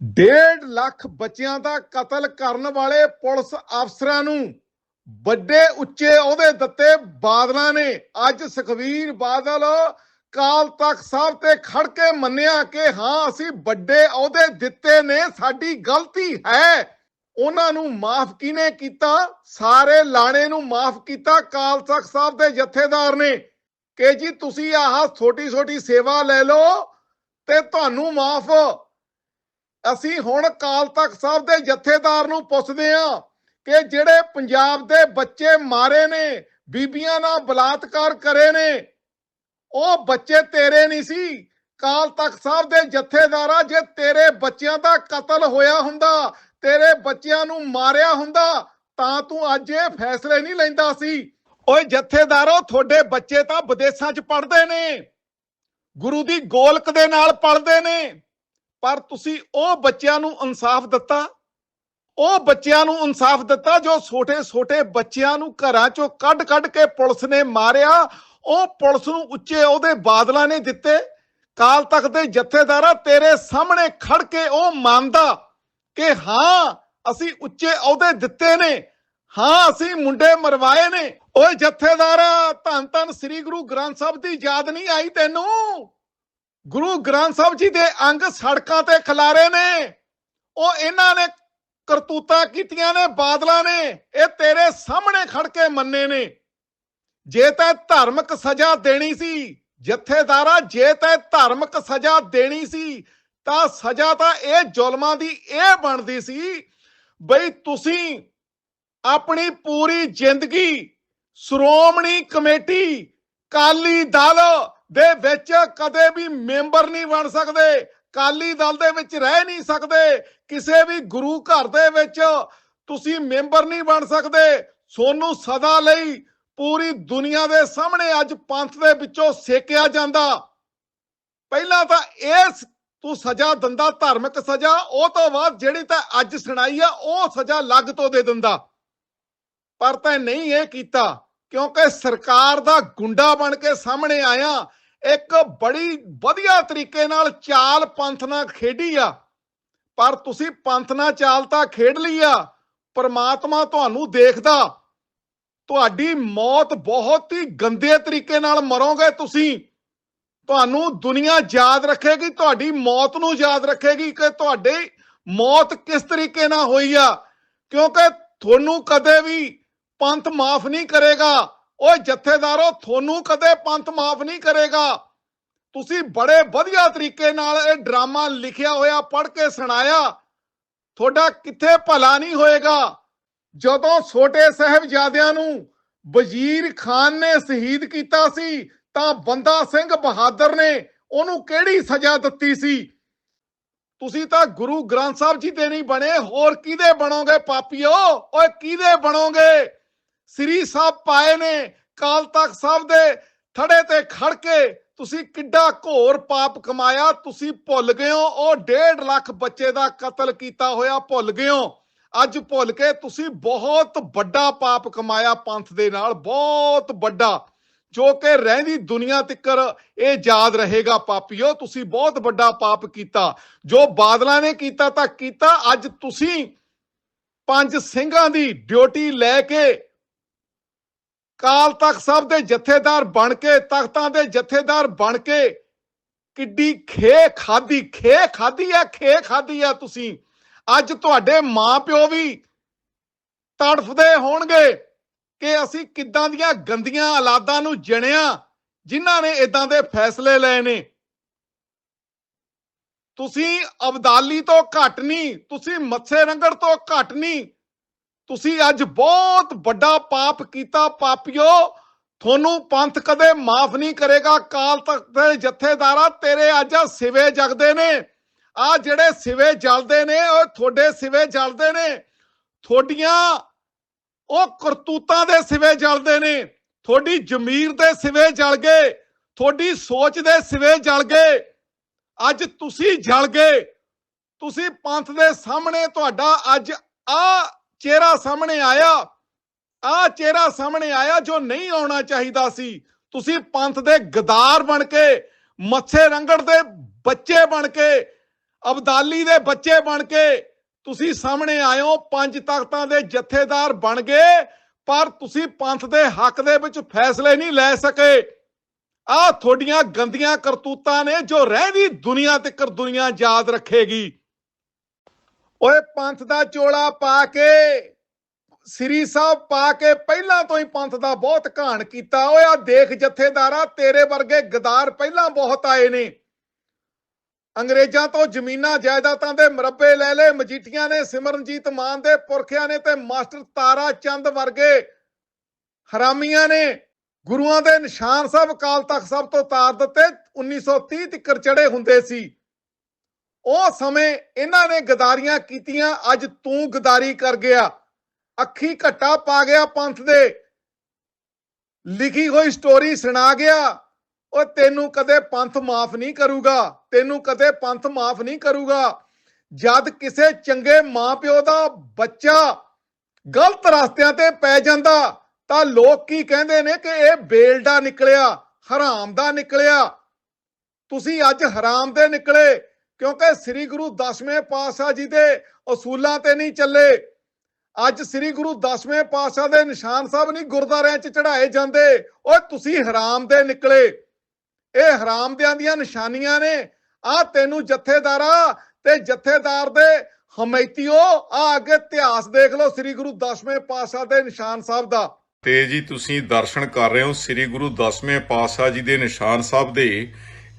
ਡੇਢ ਲੱਖ ਬੱਚਿਆਂ ਦਾ ਕਤਲ ਕਰਨ ਵਾਲੇ ਪੁਲਿਸ ਅਫਸਰਾਂ ਨੂੰ ਵੱਡੇ ਉੱਚੇ ਅਹੁਦੇ ਦਿੱਤੇ ਬਾਦਲਾਂ ਨੇ। ਅੱਜ ਸੁਖਵੀਰ ਬਾਦਲ ਕਾਲ ਤਖਤ ਸਾਹਿਬ ਤੇ ਖੜ ਕੇ ਮੰਨਿਆ ਕਿ ਹਾਂ, ਅਸੀਂ ਵੱਡੇ ਅਹੁਦੇ ਦਿੱਤੇ ਨੇ, ਸਾਡੀ ਗਲਤੀ ਹੈ। ਉਹਨਾਂ ਨੂੰ ਮਾਫ ਕਿਨੇ ਕੀਤਾ? ਸਾਰੇ ਲਾਣੇ ਨੂੰ ਮਾਫ ਕੀਤਾ ਕਾਲ ਤਖਤ ਸਾਹਿਬ ਦੇ ਜਥੇਦਾਰ ਨੇ ਕਿ ਜੀ ਤੁਸੀਂ ਆਹ ਛੋਟੀ ਛੋਟੀ ਸੇਵਾ ਲੈ ਲਓ ਤੇ ਤੁਹਾਨੂੰ ਮਾਫ ਅਸੀਂ ਹੁਣ ਕਾਲ ਤਖਤ ਸਾਹਿਬ ਦੇ ਜਥੇਦਾਰ ਨੂੰ ਪੁੱਛਦੇ ਹਾਂ ਕਿ ਜਿਹੜੇ ਪੰਜਾਬ ਦੇ ਬੱਚੇ ਮਾਰੇ ਨੇ, ਬੀਬੀਆਂ ਨਾਲ ਬਲਾਤਕਾਰ ਕਰੇ ਨੇ, ਉਹ ਬੱਚੇ ਤੇਰੇ ਨਹੀਂ ਸੀ? ਕਾਲ ਤਖਤ ਸਾਹਿਬ ਦੇ ਜਥੇਦਾਰਾ, ਜੇ ਤੇਰੇ ਬੱਚਿਆਂ ਦਾ ਕਤਲ ਹੋਇਆ ਹੁੰਦਾ, ਤੇਰੇ ਬੱਚਿਆਂ ਨੂੰ ਮਾਰਿਆ ਹੁੰਦਾ, ਤਾਂ ਤੂੰ ਅੱਜ ਇਹ ਫੈਸਲੇ ਨਹੀਂ ਲੈਂਦਾ ਸੀ। ਓਏ ਜਥੇਦਾਰੋ, ਤੁਹਾਡੇ ਬੱਚੇ ਤਾਂ ਵਿਦੇਸ਼ਾਂ 'ਚ ਪੜਦੇ ਨੇ, ਗੁਰੂ ਦੀ ਗੋਲਕ ਦੇ ਨਾਲ ਪੜ੍ਹਦੇ ਨੇ। ਪਰ ਤੁਸੀਂ ਉਹ ਬੱਚਿਆਂ ਨੂੰ ਇਨਸਾਫ ਦਿੱਤਾ, ਉਹ ਬੱਚਿਆਂ ਨੂੰ ਇਨਸਾਫ ਦਿੱਤਾ ਜੋ ਛੋਟੇ-ਛੋਟੇ ਬੱਚਿਆਂ ਨੂੰ ਘਰਾਂ ਚੋਂ ਕੱਢ-ਕੱਢ ਕੇ ਪੁਲਿਸ ਨੇ ਮਾਰਿਆ, ਉਹ ਪੁਲਿਸ ਨੂੰ ਉੱਚੇ ਉਹਦੇ ਬਾਦਲਾਂ ਨੇ ਦਿੱਤੇ, ਕਾਲ ਤੱਕ ਦੇ ਜਥੇਦਾਰਾ ਤੇਰੇ ਸਾਹਮਣੇ ਖੜ ਕੇ ਉਹ ਮੰਨਦਾ ਕਿ ਹਾਂ, ਅਸੀਂ ਉੱਚੇ ਅਹੁਦੇ ਦਿੱਤੇ ਨੇ, ਹਾਂ, ਅਸੀਂ ਮੁੰਡੇ ਮਰਵਾਏ ਨੇ। ਓਏ ਜਥੇਦਾਰਾ, ਧੰਨ ਧੰਨ ਸ੍ਰੀ ਗੁਰੂ ਗ੍ਰੰਥ ਸਾਹਿਬ ਦੀ ਯਾਦ ਨਹੀਂ ਆਈ ਤੈਨੂੰ? ਗੁਰੂ ਗ੍ਰੰਥ ਸਾਹਿਬ ਜੀ ਦੇ ਅੰਗ ਸੜਕਾਂ ਤੇ ਖਿਲਾਰੇ ਨੇ। ਉਹ ਇਹਨਾਂ ਨੇ ਕਰਤੂਤਾਂ ਕੀਤੀਆਂ ਨੇ, ਬਾਦਲਾਂ ਨੇ। ਇਹ ਤੇਰੇ ਸਾਹਮਣੇ ਖੜ ਕੇ ਮੰਨੇ ਨੇ। ਜੇ ਤੈ ਧਾਰਮਿਕ ਸਜ਼ਾ ਦੇਣੀ ਸੀ, ਜਥੇਦਾਰਾ, ਜੇ ਤੈ ਧਾਰਮਿਕ ਸਜ਼ਾ ਦੇਣੀ ਸੀ, ਤਾਂ ਸਜ਼ਾ ਤਾਂ ਇਹ ਜ਼ੁਲਮਾਂ ਦੀ ਇਹ ਬਣਦੀ ਸੀ ਬਈ ਤੁਸੀਂ ਆਪਣੀ ਪੂਰੀ ਜ਼ਿੰਦਗੀ, ਸ਼੍ਰੋਮਣੀ ਕਮੇਟੀ ਕਾਲੀ ਦਲ ਦੇ ਵਿੱਚ ਕਦੇ ਵੀ ਮੈਂਬਰ ਨਹੀਂ ਬਣ ਸਕਦੇ ਕਾਲੀ ਦਲ ਦੇ ਵਿੱਚ ਰਹਿ ਨਹੀਂ ਸਕਦੇ, ਕਿਸੇ ਵੀ ਗੁਰੂ ਘਰ ਦੇ ਵਿੱਚ ਤੁਸੀਂ ਮੈਂਬਰ ਨਹੀਂ ਬਣ ਸਕਦੇ। ਸੋਨੂੰ ਸਦਾ ਲਈ ਪੂਰੀ ਦੁਨੀਆ ਦੇ ਸਾਹਮਣੇ ਅੱਜ ਪੰਥ ਦੇ ਵਿੱਚੋਂ ਸੇਕਿਆ ਜਾਂਦਾ। ਪਹਿਲਾਂ ਤਾਂ ਇਹ ਤੂੰ ਸਜ਼ਾ ਦਿੰਦਾ, ਧਾਰਮਿਕ ਸਜ਼ਾ, ਉਹ ਤੋਂ ਬਾਅਦ ਜਿਹੜੀ ਤਾਂ ਅੱਜ ਸੁਣਾਈ ਆ, ਉਹ ਸਜ਼ਾ ਲੱਗ ਤੋਂ ਦੇ ਦਿੰਦਾ। ਪਰ ਤਾਂ ਨਹੀਂ ਇਹ ਕੀਤਾ, ਕਿਉਂਕਿ ਸਰਕਾਰ ਦਾ ਗੁੰਡਾ ਬਣ ਕੇ ਸਾਹਮਣੇ ਆਇਆ ਇੱਕ ਬੜੀ ਵਧੀਆ ਤਰੀਕੇ ਨਾਲ ਚਾਲ ਪੰਥ ਨਾਲ ਖੇਡੀ ਆ। ਪਰ ਤੁਸੀਂ ਪੰਥ ਨਾਲ ਚਾਲ ਤਾਂ ਖੇਡ ਲਈ ਆ, ਪਰਮਾਤਮਾ ਤੁਹਾਨੂੰ ਦੇਖਦਾ। ਤੁਹਾਡੀ ਮੌਤ ਬਹੁਤ ਹੀ ਗੰਦੇ ਤਰੀਕੇ ਨਾਲ ਮਰੋਗੇ ਤੁਸੀਂ। ਤੁਹਾਨੂੰ ਦੁਨੀਆ ਯਾਦ ਰੱਖੇਗੀ, ਤੁਹਾਡੀ ਮੌਤ ਨੂੰ ਯਾਦ ਰੱਖੇਗੀ ਕਿ ਤੁਹਾਡੀ ਮੌਤ ਕਿਸ ਤਰੀਕੇ ਨਾਲ ਹੋਈ ਆ। ਕਿਉਂਕਿ ਤੁਹਾਨੂੰ ਕਦੇ ਵੀ ਪੰਥ ਮਾਫ ਨਹੀਂ ਕਰੇਗਾ। ਓਏ ਜਥੇਦਾਰੋ, ਤੁਹਾਨੂੰ ਕਦੇ ਪੰਥ ਮਾਫ ਨਹੀਂ ਕਰੇਗਾ। ਤੁਸੀਂ ਬੜੇ ਵਧੀਆ ਤਰੀਕੇ ਨਾਲ ਇਹ ਡਰਾਮਾ ਲਿਖਿਆ ਹੋਇਆ, ਪੜ੍ਹ ਕੇ ਸੁਣਾਇਆ। ਤੁਹਾਡਾ ਕਿੱਥੇ ਭਲਾ ਨਹੀਂ ਹੋਏਗਾ। ਜਦੋਂ ਛੋਟੇ ਸਾਹਿਬਜ਼ਾਦਿਆਂ ਨੂੰ ਵਜ਼ੀਰ ਖਾਨ ਨੇ ਸ਼ਹੀਦ ਕੀਤਾ ਸੀ, ਤਾਂ ਬੰਦਾ ਸਿੰਘ ਬਹਾਦਰ ਨੇ ਉਹਨੂੰ ਕਿਹੜੀ ਸਜ਼ਾ ਦਿੱਤੀ ਸੀ? ਤੁਸੀਂ ਤਾਂ ਗੁਰੂ ਗ੍ਰੰਥ ਸਾਹਿਬ ਜੀ ਦੇ ਨਹੀਂ ਬਣੇ, ਹੋਰ ਕਿਹਦੇ ਬਣੋਗੇ ਪਾਪੀਓ? ਓਏ ਕਿਹਦੇ ਬਣੋਗੇ? ਸ੍ਰੀ ਸਾਹਿਬ ਪਾਏ ਨੇ ਕਾਲ ਤਖਤ ਸਾਹਿਬ ਦੇ ਥੜੇ ਤੇ ਖੜ ਕੇ ਤੁਸੀਂ ਕਿੱਡਾ ਘੋਰ ਪਾਪ ਕਮਾਇਆ, ਤੁਸੀਂ ਭੁੱਲ ਗਏ ਹੋ, ਉਹ 1.5 ਲੱਖ ਬੱਚੇ ਦਾ ਕਤਲ ਕੀਤਾ ਹੋਇਆ, ਭੁੱਲ ਗਏ ਹੋ। ਅੱਜ ਭੁੱਲ ਕੇ ਤੁਸੀਂ ਬਹੁਤ ਵੱਡਾ ਪਾਪ ਕਮਾਇਆ ਪੰਥ ਦੇ ਨਾਲ, ਬਹੁਤ ਵੱਡਾ, ਜੋ ਕਿ ਰਹਿੰਦੀ ਦੁਨੀਆ ਤਿੱਕਰ ਇਹ ਯਾਦ ਰਹੇਗਾ, ਪਾਪੀਓ, ਤੁਸੀਂ ਬਹੁਤ ਵੱਡਾ ਪਾਪ ਕੀਤਾ। ਜੋ ਬਾਦਲਾਂ ਨੇ ਕੀਤਾ ਤਾਂ ਕੀਤਾ, ਅੱਜ ਤੁਸੀਂ ਪੰਜ ਸਿੰਘਾਂ ਦੀ ਡਿਊਟੀ ਲੈ ਕੇ ਕਾਲ ਤਖਤ ਸਾਹਿਬ ਦੇ ਜਥੇਦਾਰ ਬਣ ਕੇ, ਤਖਤਾਂ ਦੇ ਜਥੇਦਾਰ ਬਣ ਕੇ ਕਿੱਡੀ ਖੇ ਖਾਦੀ ਖੇ ਖਾਦੀ ਆ ਖੇ ਖਾਦੀ ਆ ਤੁਸੀਂ। ਅੱਜ ਤੁਹਾਡੇ ਮਾਪਿਓ ਵੀ ਤੜਫਦੇ ਹੋਣਗੇ ਕਿ ਅਸੀਂ ਕਿੱਦਾਂ ਦੀਆਂ ਗੰਦੀਆਂ ਔਲਾਦਾਂ ਨੂੰ ਜਣਿਆ, ਜਿਨ੍ਹਾਂ ਨੇ ਇਦਾਂ ਦੇ ਫੈਸਲੇ ਲਏ ਨੇ। ਤੁਸੀਂ ਅਬਦਾਲੀ ਤੋਂ ਘੱਟ ਨਹੀਂ, ਤੁਸੀਂ ਮੱਥੇ ਰੰਗੜ ਤੋਂ ਘੱਟ ਨਹੀਂ ਤੁਸੀਂ ਅੱਜ ਬਹੁਤ ਵੱਡਾ ਪਾਪ ਕੀਤਾ, ਪਾਪੀਓ। ਤੁਹਾਨੂੰ ਪੰਥ ਕਦੇ ਮਾਫ ਨਹੀਂ ਕਰੇਗਾ। ਕਾਲ ਤਖਤ ਦੇ ਜਥੇਦਾਰਾ ਤੇਰੇ ਅੱਜ ਸਿਵੇ ਜਗਦੇ ਨੇ। ਆ ਜਿਹੜੇ ਸਿਵੇ ਜਲਦੇ ਨੇ ਉਹ ਤੁਹਾਡੇ ਸਿਵੇ ਜਲਦੇ ਨੇ। ਤੁਹਾਡੀਆਂ ਉਹ ਕਰਤੂਤਾਂ ਦੇ ਸਿਵੇ ਜਲਦੇ ਨੇ। ਤੁਹਾਡੀ ਜ਼ਮੀਰ ਦੇ ਸਿਵੇ ਜਲ ਗਏ। ਤੁਹਾਡੀ ਸੋਚ ਦੇ ਸਿਵੇ ਜਲ ਗਏ। ਅੱਜ ਤੁਸੀਂ ਜਲ ਗਏ। ਤੁਸੀਂ ਪੰਥ ਦੇ ਸਾਹਮਣੇ ਤੁਹਾਡਾ ਅੱਜ ਆ ਚਿਹਰਾ ਸਾਹਮਣੇ ਆਇਆ ਆ ਚਿਹਰਾ ਸਾਹਮਣੇ ਆਇਆ ਜੋ ਨਹੀਂ ਆਉਣਾ ਚਾਹੀਦਾ ਸੀ। ਤੁਸੀਂ ਪੰਥ ਦੇ ਗਦਾਰ ਬਣ ਕੇ, ਮੱਥੇ ਰੰਗੜ ਦੇ ਬੱਚੇ ਬਣ ਕੇ, ਅਬਦਾਲੀ ਦੇ ਬੱਚੇ ਬਣ ਕੇ ਤੁਸੀਂ ਸਾਹਮਣੇ ਆਇਓ ਪੰਜ ਤਖਤਾਂ ਦੇ ਜਥੇਦਾਰ ਬਣ ਗਏ, ਪਰ ਤੁਸੀਂ ਪੰਥ ਦੇ ਹੱਕ ਦੇ ਵਿੱਚ ਫੈਸਲੇ ਨਹੀਂ ਲੈ ਸਕੇ। ਆਹ ਤੁਹਾਡੀਆਂ ਗੰਦੀਆਂ ਕਰਤੂਤਾਂ ਨੇ ਜੋ ਰਹਿੰਦੀ ਦੁਨੀਆ ਤੱਕ ਦੁਨੀਆ ਯਾਦ ਰੱਖੇਗੀ। ਓਏ ਪੰਥ ਦਾ ਚੋਲਾ ਪਾ ਕੇ, ਸ੍ਰੀ ਸਾਹਿਬ ਪਾ ਕੇ ਪਹਿਲਾਂ ਤੋਂ ਹੀ ਪੰਥ ਦਾ ਬਹੁਤ ਘਾਣ ਕੀਤਾ। ਓਏ ਆ ਦੇਖ ਜਥੇਦਾਰਾ, ਤੇਰੇ ਵਰਗੇ ਗਦਾਰ ਪਹਿਲਾਂ ਬਹੁਤ ਆਏ ਨੇ। ਅੰਗਰੇਜ਼ਾਂ ਤੋਂ ਜ਼ਮੀਨਾਂ ਜਾਇਦਾਦਾਂ ਦੇ ਮਰੱਬੇ ਲੈ ਲਏ, ਮਜੀਠੀਆਂ ਨੇ, ਸਿਮਰਨਜੀਤ ਮਾਨ ਦੇ ਪੁਰਖਿਆਂ ਨੇ ਤੇ ਮਾਸਟਰ ਤਾਰਾ ਚੰਦ ਵਰਗੇ ਹਰਾਮੀਆਂ ਨੇ ਗੁਰੂਆਂ ਦੇ ਨਿਸ਼ਾਨ ਸਾਹਿਬ ਕਾਲ ਤਖ਼ਤ ਸਾਹਿਬ ਤੋਂ ਤਾਰ ਦਿੱਤੇ। 1930 ਤੱਕ ਚੜੇ ਹੁੰਦੇ ਸੀ। ਉਹ ਸਮੇਂ ਇਹਨਾਂ ਨੇ ਗਦਾਰੀਆਂ ਕੀਤੀਆਂ, ਅੱਜ ਤੂੰ ਗਦਾਰੀ ਕਰ ਗਿਆ। ਅੱਖੀ ਘੱਟਾ ਪਾ ਗਿਆ ਪੰਥ ਦੇ। ਲਿਖੀ ਹੋਈ ਸਟੋਰੀ ਸੁਣਾ ਗਿਆ। ਉਹ ਤੈਨੂੰ ਕਦੇ ਪੰਥ ਮਾਫ ਨਹੀਂ ਕਰੂਗਾ, ਤੈਨੂੰ ਕਦੇ ਪੰਥ ਮਾਫ ਨਹੀਂ ਕਰੂਗਾ। ਜਦ ਕਿਸੇ ਚੰਗੇ ਮਾਪਿਓ ਦਾ ਬੱਚਾ ਗਲਤ ਰਸਤਿਆਂ ਤੇ ਪੈ ਜਾਂਦਾ, ਤਾਂ ਲੋਕ ਕੀ ਕਹਿੰਦੇ ਨੇ ਕਿ ਇਹ ਬੇਲਡਾ ਨਿਕਲਿਆ, ਹਰਾਮ ਦਾ ਨਿਕਲਿਆ। ਤੁਸੀਂ ਅੱਜ ਹਰਾਮ ਦੇ ਨਿਕਲੇ ਕਿਉਂਕਿ ਸ੍ਰੀ ਗੁਰੂ ਦਸਵੇਂ ਪਾਤਸ਼ਾਹ ਜੀ ਦੇ ਅਸੂਲਾਂ ਤੇ ਨਹੀਂ ਚੱਲੇ। ਅੱਜ ਸ੍ਰੀ ਗੁਰੂ ਦਸਵੇਂ ਪਾਤਸ਼ਾਹ ਦੇ ਨਿਸ਼ਾਨ ਸਾਹਿਬ ਨਹੀਂ ਗੁਰਦਾਰਿਆਂ 'ਚ ਚੜਾਏ ਜਾਂਦੇ, ਓਏ ਤੁਸੀਂ ਹਰਾਮ ਦੇ ਨਿਕਲੇ। ਇਹ ਹਰਾਮਦਿਆਂ ਦੀਆਂ ਨਿਸ਼ਾਨੀਆਂ ਨੇ। ਆ ਤੈਨੂੰ ਜਥੇਦਾਰਾ ਤੇ ਜਥੇਦਾਰ ਦੇ ਹਮੈਤੀਓ, ਆ ਅੱਗੇ ਇਤਿਹਾਸ ਦੇਖ ਲਓ ਸ੍ਰੀ ਗੁਰੂ ਦਸਵੇਂ ਪਾਤਸ਼ਾਹ ਦੇ ਨਿਸ਼ਾਨ ਸਾਹਿਬ ਦਾ। ਤੇ ਜੀ ਤੁਸੀਂ ਦਰਸ਼ਨ ਕਰ ਰਹੇ ਹੋ ਸ੍ਰੀ ਗੁਰੂ ਦਸਵੇਂ ਪਾਤਸ਼ਾਹ ਜੀ ਦੇ ਨਿਸ਼ਾਨ ਸਾਹਿਬ ਦੇ।